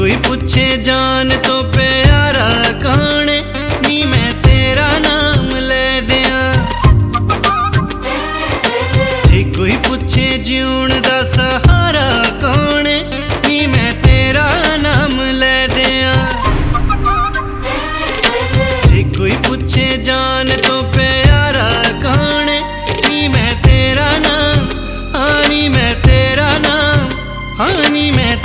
ਕੋਈ ਪੁੱਛੇ ਜਾਨ ਤੋਂ ਪਿਆਰਾ ਕੌਣ ਏ? ਨੀ ਮੈਂ ਤੇਰਾ ਨਾਮ ਲੈ ਦਿਆਂ ਜੇ ਕੋਈ ਪੁੱਛੇ ਜਿਉਣ ਦਾ ਸਹਾਰਾ ਕੌਣ ਏ? ਨੀ ਮੈਂ ਤੇਰਾ ਨਾਮ ਲੈ ਦਿਆਂ ਜੇ ਕੋਈ ਪੁੱਛੇ ਜਾਨ ਤੋਂ ਪਿਆਰਾ ਕੌਣ ਏ? ਨੀ ਮੈਂ ਤੇਰਾ ਨਾਮ ਹਾਨੀ ਮੈਂ ਤੇਰਾ ਨਾਮ ਹਾਨੀ ਮੈਂ